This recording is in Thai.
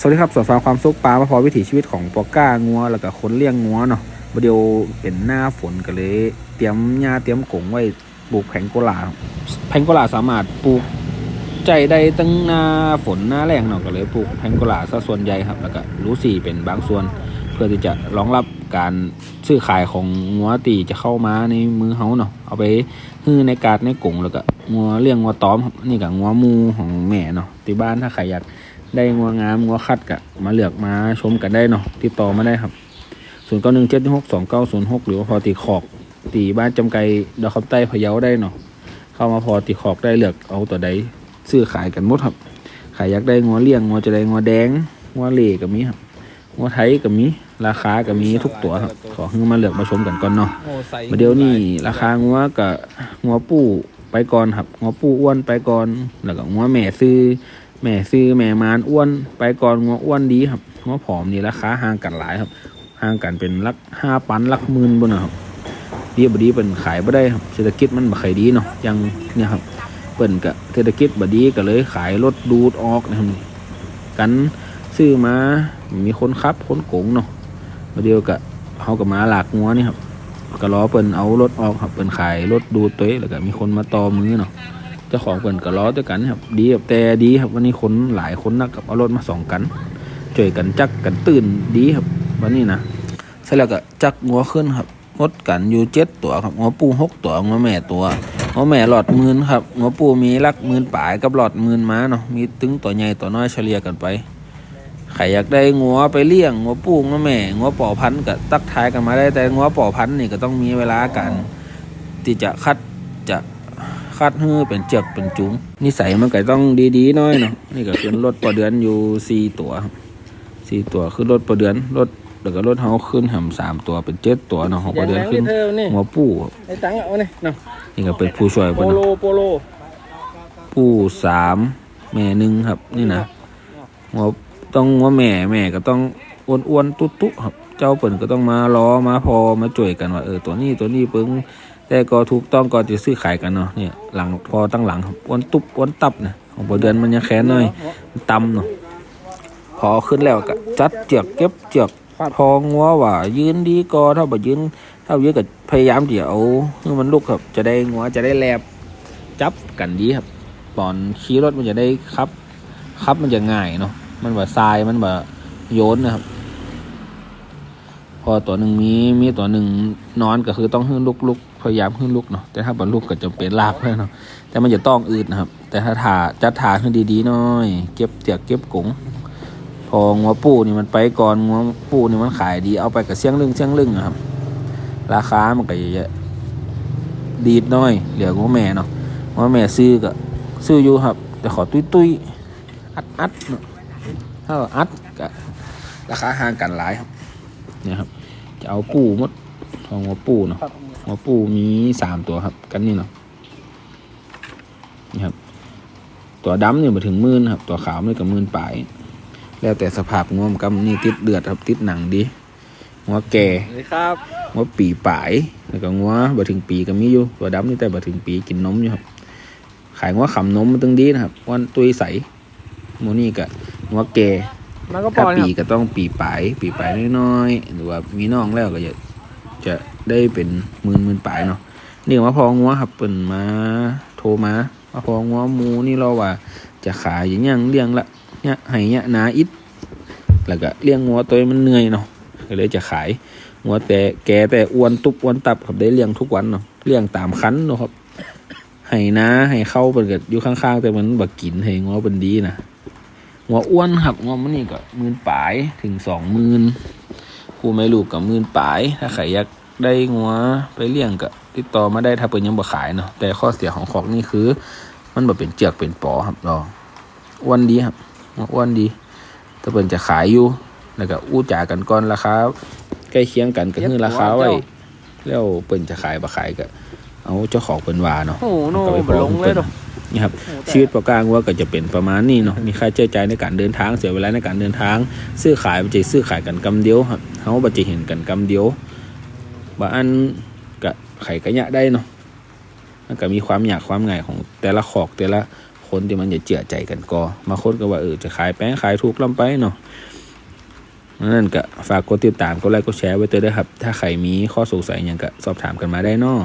สวัสดีครับสวนฟาร์มความสุขปลามาพอวิถีชีวิตของปอก้างัวแล้วก็คนเลี้ยงงัวเนาะวันเดียวเป็นหน้าฝนก็เลย เตรียมหญ้าเตรียมกงไว้ปลูกแผงโกลาบแผงโกลาสามารถปลูกใจได้ตั้งหน้าฝนหน้าแรงเนาะก็เลยปลูกแผงโกลาซะส่วนใหญ่ครับ แล้วก็รู้สี่เป็นบางส่วน เพื่อที่จะรองรับการซื้อขายของงัวตีจะเข้ามาในมือเฮาเนาะเอาไปฮื้อในกาดในกงแล้วก็งัวเลี้ยงงัวต้อมนี่กับงัวมูของแม่เนาะที่บ้านถ้าใครอยาก ได้งัวงามงัวคัดกะมาเลือกมาชมกันได้เนาะติดต่อมาได้ครับศูนย์เก้าหนึ่งเจ็ดหกสองเก้าศูนย์หกหรือว่าพอตีขอกตีบ้านจำไกดอกคำใต้พะเยาได้เนาะเข้ามาพอตีขอกได้เลือกเอาตัวใดซื้อขายกันหมดครับ ขายอยากได้งัวเลี้ยงงัวจะได้งัวแดงงัวเล่ก็มีครับงัวไทยก็มีราคาก็มีทุกตัวครับ ขอให้มาเลือกมาชมกันก่อนเนาะโอ้ใส่มาเดี๋ยวนี้ราคางัวกับงัวปู้ไปก่อนครับงัวปู้อ้วนไปก่อนแล้วก็งัวแม่ซื้อ แม่ซื้อแม่มานอ้วน ไปก่อนงัวอ้วนดีครับงัวผอมนี่ราคาห่างกันหลายครับห่างกันเป็นลักห้าปันลักหมื่นบนนะครับดีบดีเป็นขายบ่ได้ครับเศรษฐกิจมันบ่ค่อยดีเนาะยังเนี่ยครับเปิ่นกะเศรษฐกิจบ่ดีก็เลยขายรถดูดออกนะครับกันซื้อมามีคนขับคนโกงเนาะมาเดียวกะเขากับมาหลากงัวนี่ครับก็รอเปิ่นเอารถออกครับเปิ่นขายรถดูดตัวเองแล้วก็มีคนมาต่อมือเนาะ เจ้าของเปิ่นก็ล้อด้วยกันครับ ดีครับแต่ดีครับวันนี้คนหลายคนนักกับเอารถมาสองกันช่วยกันจักกันตื่นดีครับ วันนี้นะเสร็จแล้วก็จักงัวขึ้นครับงดกันอยู่เจ็ดตัวครับงัวปูหกตัวงัวแม่ตัวงัวแม่หลอดหมื่นครับงัวปูมีลักหมื่นป่ายกับหลอดหมื่นม้าเนาะมีตึงตัวใหญ่ตัวน้อยเฉลี่ยกันไปใครอยากได้งัวไปเลี้ยงงัวปูงัวแม่งัวป่อพันธุ์ก็ตักทายกันมาได้แต่งัวป่อพันธุ์นี่ก็ต้องมีเวลาการที่จะคัดจะ คาดฮื้อเป็นเจือกเป็นจุงนิสัยมันก็ต้องดีๆหน้อยเนาะนี่ก็ขึ้นรถประเดือนอยู่สี่ตัวครับสี่ตัวขึ้นรถประเดือนรถแล้วก็รถเฮาขึ้นหำสามตัวเป็นเจ็ดตัวเนาะของประเดือนขึ้นเธอนี่หัวปู่ครับไอ้ตังค์เอาเนี่ยเนาะนี่ก็เป็นผู้ช่วยโปเพิ่นโลเนาะโปโลผู้สามแม่หนึ่งครับนี่นะหัวต้องหัวแม่แม่ก็ต้องอ้วนๆตุ๊ๆครับ เจ้าเปิ่นก็ต้องมาล้อมาพอมาจ่วยกันว่าเออตัวนี้ตัวนี้เปิ้ง แต่ก็ถูกต้องก็จะซื้อขายกันเนาะเนี่ยหลังพอตั้งหลังวนตุบวนตับนะของปเดือนมันยังแค้นหน่อยมันตำเนาะพอขึ้นแล้วก็จัดเจือกเก็บเจือกพองัวว่า ยืนดีก็ถ้าบ่ยืนถ้ายืนก็พยายามเดี๋ยวเอาให้มันลุกครับ จะได้งัวจะได้แลบจับกันดีครับตอนขี่รถมันจะได้ครับครับมันจะง่ายเนาะมันว่าทรายมันว่าโยนนะครับ พอตัวหนึ่งมีมีตัวหนึ่งนอนก็คือต้องขึ้ลุกลุก พยายามขึ้นลุกเนาะแต่ถ้าบรรลุกก็จะเป็นลากเพื่อเนาะแต่มันจะต้องอืดนะครับ แต่ถ้าถาจัดถาขึ้นดีๆหน่อย เก็บเตียกเก็บกงพองัวปูนี่มันไปก่อนงัวปูนี่มันขายดีเอาไปกับเสียงลึงเสียงลึงอะครับ ราคามันก็จะดีดน้อย เหลืองัวแม่เนาะงัวแม่ซื้อก็ซื้ออยู่ครับ แต่ขอตุ้ยตุ้ยอัดอัดเนาะถ้าอัดก็ราคาห่างกันหลายครับเนี่ยครับจะเอาปูมด ทองหัวปูเนาะหัวปูมีสามตัวครับ กันนี่เนาะนี่ครับ ตัวดำเนี่ยมาถึงหมื่นครับ ตัวขาวนี่กับหมื่นปลาย แล้วแต่สภาพงวมนกำนี่ติดเดือดครับติดหนังดีหัวแก่สวัสดีครับหัวปีปลายแล้วก็งัวบ่ถึงปีก็มีอยู่ตัวดำนี่แต่บ่ถึงปีกินนมอยู่ครับ ขายงัวขำนมมันตึงดีนะครับวันตุยใสโมนี่กับงัวแก่มันก็พถ้าอปีเนี่ยก็ต้องปีปลายปีปลายน้อยๆหรือว่ามีน้องแล้วก็จะ จะได้เป็นหมื่นหมื่นปลายเนาะนี่มาพองัวครับเปิ่นมาโทรมามาพองัวหมูนี่เราว่าจะขายอย่างยังเลี้ยงละเนี่ยให้เนี่ยนาอิดแล้วก็เลี้ยงงัวตัวมันเหนื่อยเนาะก็เลยจะขายงัวแต่แกแต่อ้วนตุบอ้วนตับครับได้เลี้ยงทุกวันเนาะเลี้ยงตามคันเนาะครับให้นาให้เข้าเปิ่นก็อยู่ข้างๆ แต่มันบักกินให้งัวเป็นดีนะหัวอ้วนครับหัวมันนี่ก็หมื่นปลายถึงสองหมื่นคูไม่ลูกกับหมื่นปลายถ้าใครอยาก ได้งัวไปเลี้ยงก็ติดต่อมาได้ถ้าเปิดยังบ่ขายเนาะแต่ข้อเสียของของนี่คือ มันบ่เป็นเจือกเป็นปอครับรออ้วนดีครับหัวอ้วนดีถ้าเปิดจะขายอยู่แล้วก็อู้จ่ากันก่อนราคาใกล้เคียงกันก็คือราคาไว้แล้วเปิ่นจะขายบ่ขายก็เอาเจ้าของเปิ่นว่าเนาะโอ้โหโน่ก็ไปบลงเลยเนาะนี่ครับชีวิตประกลางว่าก็จะเป็นประมาณนี้เนาะมีค่าใช้จ่ายในการเดินทางเสียเวลาในการเดินทาง ซื้อขายบัจจัยซื้อขายกันกำเดียวครับเฮาบัจจัยเห็นกันกำเดียว บางอันกะไข่กะยะได้เนาะมันก็มีความยากความง่ายของแต่ละขอกแต่ละคนที่มันจะเจือใจกันก็มาคนก็ว่าเออจะขายแป้งขายถูกลำไปเนาะนั่นก็ฝากกดติดตามกดไลค์กดแชร์ไว้เตอด้วยครับ ถ้าใครมีข้อสงสัยอย่างก็สอบถามกันมาได้เนาะ